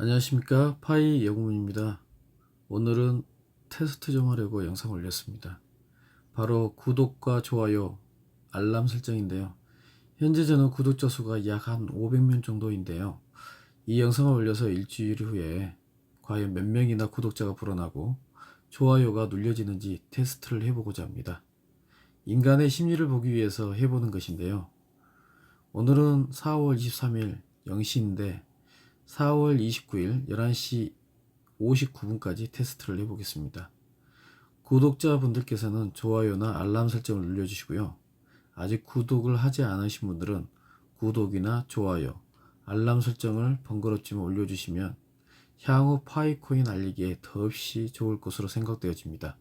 안녕하십니까? 파이 여구문입니다. 오늘은 테스트 좀 하려고 영상 올렸습니다. 바로 구독과 좋아요 알람 설정인데요. 현재 저는 구독자 수가 약 한 500명 정도인데요. 이 영상을 올려서 일주일 후에 과연 몇 명이나 구독자가 불어나고 좋아요가 눌려지는지 테스트를 해보고자 합니다. 인간의 심리를 보기 위해서 해보는 것인데요. 오늘은 4월 23일 0시인데 4월 29일 11시 59분까지 테스트를 해보겠습니다. 구독자분들께서는 좋아요나 알람 설정을 눌러주시고요. 아직 구독을 하지 않으신 분들은 구독이나 좋아요, 알람 설정을 번거롭지만 올려주시면 향후 파이코인 알리기에 더없이 좋을 것으로 생각되어집니다.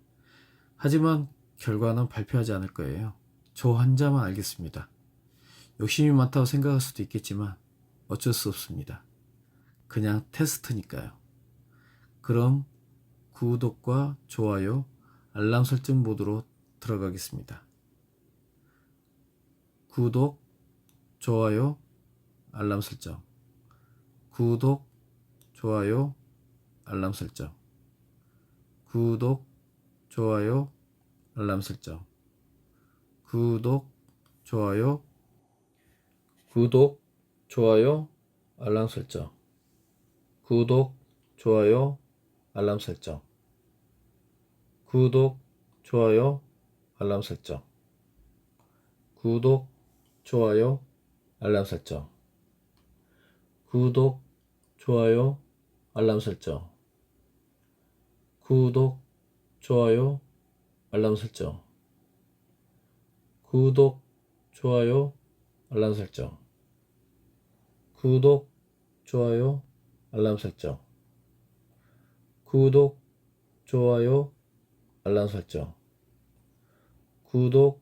하지만 결과는 발표하지 않을 거예요. 저 환자만 알겠습니다. 욕심이 많다고 생각할 수도 있겠지만 어쩔 수 없습니다. 그냥 테스트니까요. 그럼 구독과 좋아요, 알람 설정 모드로 들어가겠습니다. 구독, 좋아요, 알람 설정. 구독, 좋아요, 알람 설정. 구독, 좋아요, 알람 설정. 구독, 좋아요, 구독, 좋아요, 알람 설정. 구독, 좋아요, 알람 설정. 구독, 좋아요, 알람 설정. 구독, 좋아요, 알람 설정. 구독, 좋아요, 알람 설정. 구독, 좋아요, 알람 설정. 구독, 좋아요, 알람 설정. 구독, 좋아요, 알람 설정. 구독, 좋아요, 알람 설정. 구독,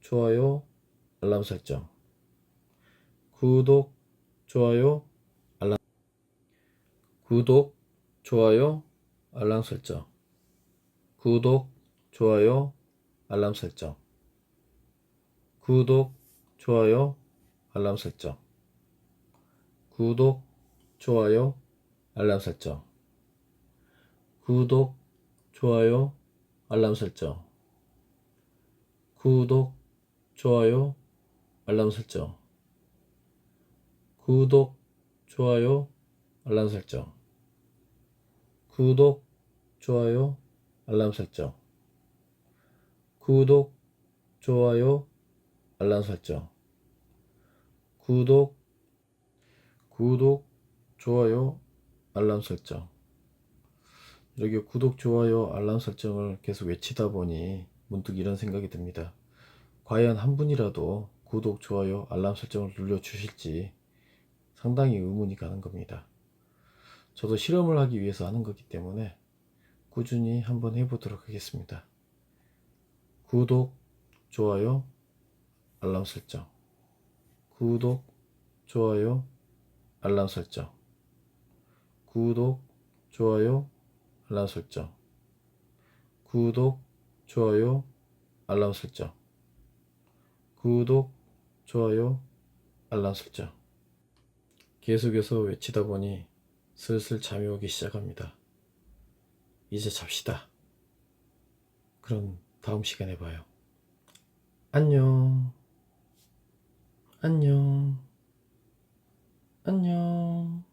좋아요, 알람 설정. 구독, 좋아요, 알람 구독, 좋아요, 알람 설정. 구독, 좋아요, 알람 설정. 구독, 좋아요, 알람 설정. 구독, 좋아요, 알람 설정. 구독, 좋아요, 알람 설정. 구독, 좋아요, 알람 설정. 구독, 좋아요, 알람 설정. 구독, 좋아요, 알람 설정. 구독, 좋아요, 알람 설정. 구독, 구독, 좋아요, 알람 설정. 이렇게 구독, 좋아요, 알람 설정을 계속 외치다 보니 문득 이런 생각이 듭니다. 과연 한 분이라도 구독, 좋아요, 알람 설정을 눌러 주실지 상당히 의문이 가는 겁니다. 저도 실험을 하기 위해서 하는 거기 때문에 꾸준히 한번 해보도록 하겠습니다. 구독, 좋아요, 알람 설정. 구독, 좋아요, 알람 설정. 구독, 좋아요, 알람 설정. 구독, 좋아요, 알람 설정. 구독, 좋아요, 알람 설정. 계속해서 외치다 보니 슬슬 잠이 오기 시작합니다. 이제 잡시다. 그럼 다음 시간에 봐요. 안녕. 안녕. 안녕.